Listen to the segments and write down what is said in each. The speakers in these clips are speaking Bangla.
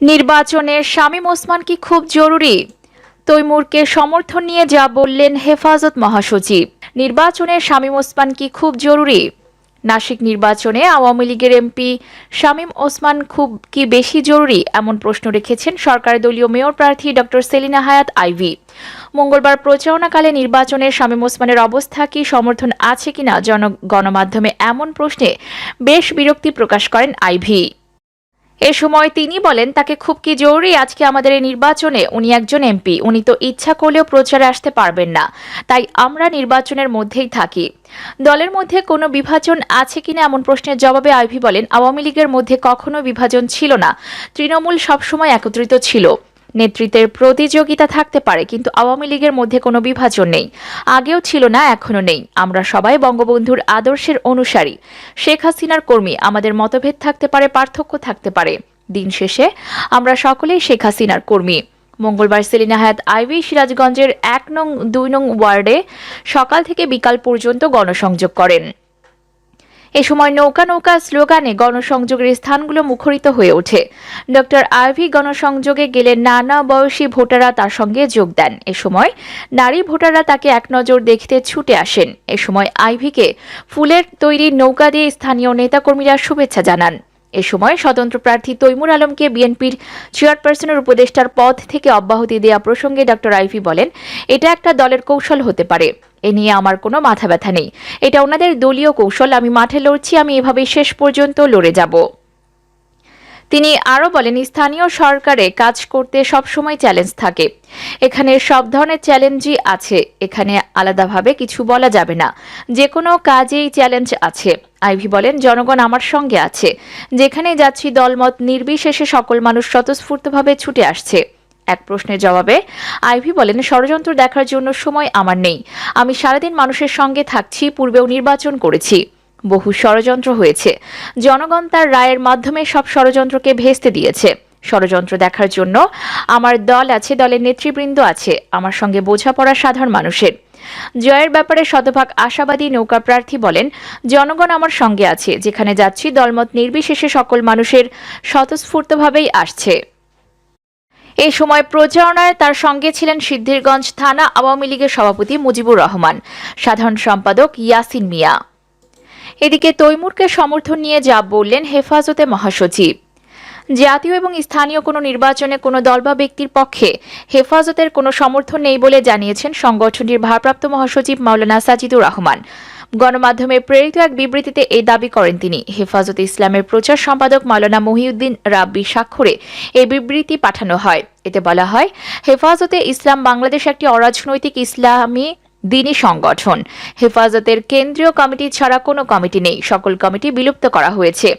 নির্বাচনে শামীম ওসমান কি খুব জরুরি? তৈমুরকে সমর্থন নিয়ে যা বললেন হেফাজত মহাসচিব। নির্বাচনে শামীম ওসমান কি খুব জরুরি? নাসিক নির্বাচনে আওয়ামী লীগের এমপি শামীম ওসমান খুব কি বেশি জরুরি? এমন প্রশ্ন রেখেছেন সরকার দলীয় মেয়র প্রার্থী ডক্টর সেলিনা হায়াত আইভি। মঙ্গলবার প্রচারণাকালে নির্বাচনে শামীম ওসমানের অবস্থা কি সমর্থন আছে কিনা? জন, গণমাধ্যমে এমন প্রশ্নে বেশ বিরক্তি প্রকাশ করেন আইভি। এ সময় তিনি বলেন, তাকে খুব কি জরুরি আজকে আমাদের এই নির্বাচনে? উনি একজন এমপি। উনি তো ইচ্ছা করলেও প্রচারে আসতে পারবেন না। তাই আমরা নির্বাচনের মধ্যেই থাকি। দলের মধ্যে কোনো বিভাজন আছে কিনা এমন প্রশ্নের জবাবে আইভি বলেন, আওয়ামী লীগের মধ্যে কখনো বিভাজন ছিল না। তৃণমূল সবসময় একত্রিত ছিল। নেতৃত্বের প্রতিযোগিতা থাকতে পারে, কিন্তু আওয়ামী লীগের মধ্যে কোনো বিভাজন নেই। আগেও ছিল না এখনও নেই। আমরা সবাই বঙ্গবন্ধুর আদর্শের অনুসারী। শেখ হাসিনার কর্মী, আমাদের মতভেদ থাকতে পারে, পার্থক্য থাকতে পারে। দিন শেষে আমরা সকলেই শেখ হাসিনার কর্মী। মঙ্গলবার সেলিনা হায়াত আইভি সিরাজগঞ্জের এক নং, দুই নং ওয়ার্ডে সকাল থেকে বিকাল পর্যন্ত গণসংযোগ করেন। এ সময় নৌকা নৌকা স্লোগানে গণসংযোগের স্থানগুলো মুখরিত হয়ে ওঠে। ডক্টর আইভি গণসংযোগে গেলে নানা বয়সী ভোটাররা তার সঙ্গে যোগ দেন। এ সময় নারী ভোটাররা তাকে এক নজর দেখতে ছুটে আসেন। এ সময় আইভিকে ফুলের তৈরি নৌকা দিয়ে স্থানীয় নেতাকর্মীরা শুভেচ্ছা জানান। এ সময় স্বতন্ত্র প্রার্থী তৈমুর আলমকে বিএনপির চেয়ারপারসনের উপদেষ্টার পদ থেকে অব্যাহতি দেওয়া প্রসঙ্গে ডক্টর আইফি বলেন, এটা একটা দলের কৌশল হতে পারে। এ নিয়ে আমার কোনো মাথা ব্যথা নেই। এটা ওনাদের দলীয় কৌশল। আমি মাঠে লড়ছি, আমি এভাবে শেষ পর্যন্ত লড়ে যাব। তিনি আরও বলেন, স্থানীয় সরকারে কাজ করতে সবসময় চ্যালেঞ্জ থাকে। এখানে সব ধরনের চ্যালেঞ্জই আছে। এখানে আলাদাভাবে কিছু বলা যাবে না। যে কোনো কাজেই চ্যালেঞ্জ আছে। আইভি বলেন, জনগণ আমার সঙ্গে আছে। যেখানে যাচ্ছি, দলমত নির্বিশেষে সকল মানুষ স্বতঃস্ফূর্তভাবে ছুটে আসছে। এক প্রশ্নের জবাবে, আইভি বলেন, ষড়যন্ত্র দেখার জন্য সময় আমার নেই। আমি সারাদিন মানুষের সঙ্গে থাকছি, পূর্বেও নির্বাচন করেছি। বহু ষড়যন্ত্র হয়েছে। জনগণ তার রায়ের মাধ্যমে সব ষড়যন্ত্রকে ভেস্তে দিয়েছে। ষড়যন্ত্র দেখার জন্য আমার দল আছে, দলের নেতৃবৃন্দ আছে, আমার সঙ্গে বোঝাপড়া সাধারণ মানুষের। জয়ের ব্যাপারে শতভাগ আশাবাদী নৌকা প্রার্থী বলেন, জনগণ আমার সঙ্গে আছে, যেখানে যাচ্ছি দলমত নির্বিশেষে সকল মানুষের স্বতঃস্ফূর্তভাবেই আসছে। এ সময় প্রচারণায় তার সঙ্গে ছিলেন সিদ্ধিরগঞ্জ থানা আওয়ামী লীগের সভাপতি মুজিবুর রহমান। সাধারণ সম্পাদক ইয়াসিন মিয়া। এদিকে তৈমুরকে সমর্থন নিয়ে যা বললেন হেফাজতে মহাসচিব। জাতীয় এবং স্থানীয় কোনো নির্বাচনে কোনো দল বা ব্যক্তির পক্ষে হেফাজতের কোনো সমর্থন নেই বলে জানিয়েছেন সংগঠনটির ভারপ্রাপ্ত মহাসচিব মাওলানা সাজিদুর রহমান। গণমাধ্যমে প্রেরিত এক বিবৃতিতে এই দাবি করেন তিনি। হেফাজতে ইসলামের প্রচার সম্পাদক মাওলানা মহিউদ্দিন রাব্বি স্বাক্ষরে এই বিবৃতি পাঠানো হয়। এতে বলা হয়, হেফাজতে ইসলাম বাংলাদেশ একটি অরাজনৈতিক ইসলামী দিনী সংগঠন। হেফাজতের কেন্দ্রীয় কমিটি ছাড়া কোনো কমিটি নেই। সকল কমিটি বিলুপ্ত করা হয়েছে।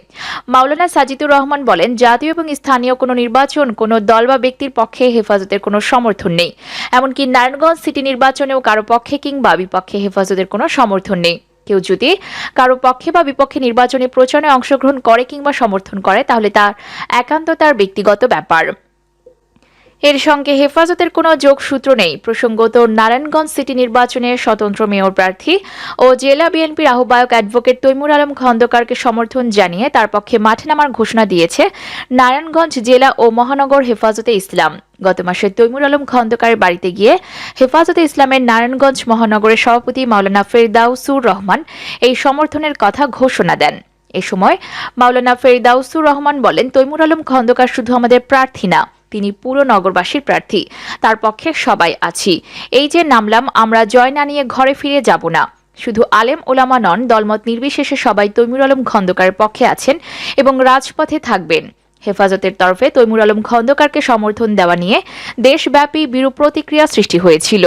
মাওলানা সাজিদুর রহমান বলেন, জাতীয় এবং স্থানীয় কোনো নির্বাচন, কোনো দল বা ব্যক্তির পক্ষে হেফাজতের কোনো সমর্থন নেই। এমনকি নারায়ণগঞ্জ সিটি নির্বাচনেও কারও পক্ষে কিংবা বিপক্ষে হেফাজতের কোনো সমর্থন নেই। কেউ যদি কারও পক্ষে বা বিপক্ষে নির্বাচনে প্রচারে অংশগ্রহণ করে কিংবা সমর্থন করে, তাহলে তার একান্ত তার ব্যক্তিগত ব্যাপার। এর সঙ্গে হেফাজতের কোনো যোগসূত্র নেই। প্রসঙ্গত, নারায়ণগঞ্জ সিটি নির্বাচনে স্বতন্ত্র মেয়র প্রার্থী ও জেলা বিএনপির আহ্বায়ক অ্যাডভোকেট তৈমুর আলম খন্দকারকে সমর্থন জানিয়ে তার পক্ষে মাঠে নামার ঘোষণা দিয়েছে নারায়ণগঞ্জ জেলা ও মহানগর হেফাজতে ইসলাম। গত মাসে তৈমুর আলম খন্দকারের বাড়িতে গিয়ে হেফাজতে ইসলামের নারায়ণগঞ্জ মহানগরের সভাপতি মাওলানা ফেরদাউসুর রহমান এই সমর্থনের কথা ঘোষণা দেন। এ সময় মাওলানা ফেরদাউসুর রহমান বলেন, তৈমুর আলম খন্দকার শুধু আমাদের প্রার্থী না তিনি পুরো নগরবাসীর প্রার্থী। তার পক্ষে সবাই আছি। এই যে নামলাম, আমরা জয় না নিয়ে ঘরে ফিরে যাব না। শুধু আলেম ওলামা নন, দলমত নির্বিশেষে সবাই তৈমুর আলম খন্দকারের পক্ষে আছেন এবং রাজপথে থাকবেন। হেফাজতের তরফে তৈমুর আলম খন্দকারকে সমর্থন দেওয়া নিয়ে দেশব্যাপী বিরূপ প্রতিক্রিয়া সৃষ্টি হয়েছিল।